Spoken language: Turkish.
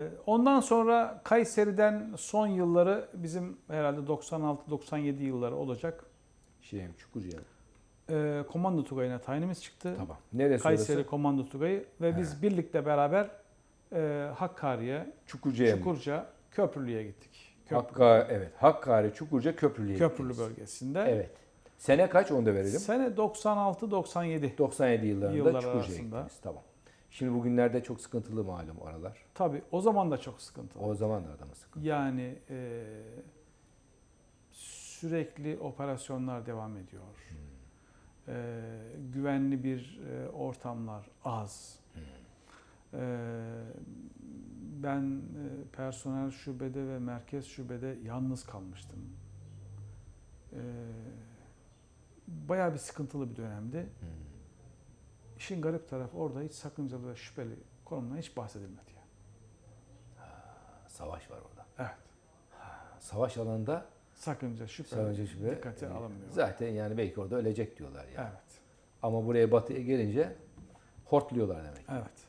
Ee, Ondan sonra Kayseri'den son yılları bizim herhalde 96-97 yılları olacak. Şey, Çukurca'ya. Ee, Komando Tugayı'na tayinimiz çıktı. Tamam. Neresi Kayseri orası? Komando Tugayı ve biz birlikte beraber e, Hakkari'ye, Çukurca'ya? Çukurca, Köprülü'ye gittik. Köprü, Hakkari, evet. Hakkari, Çukurca, Köprülü'ye Köprülü gittiniz. bölgesinde. Evet. Sene kaç onu da verelim. Sene 96-97. 97 yıllarında Yıllar Çukurca'ya gittiniz. Tamam. Şimdi bugünlerde çok sıkıntılı malum oralar. Tabii o zaman da çok sıkıntılı. O zamanlarda mı sıkıntı? Yani e, sürekli operasyonlar devam ediyor. E, güvenli bir e, ortamlar az. E, ben e, personel şubede ve merkez şubede yalnız kalmıştım. E, bayağı bir sıkıntılı bir dönemdi. İşin garip tarafı orada hiç sakıncalı ve şüpheli konumdan hiç bahsedilmedi. Yani. Savaş var orada. Evet. Savaş alanında Sakınca, şüphe, savaşa şüphe. dikkate e, alınmıyor. Zaten yani belki orada ölecek diyorlar yani. Evet, Ama buraya batıya gelince hortluyorlar demek. evet.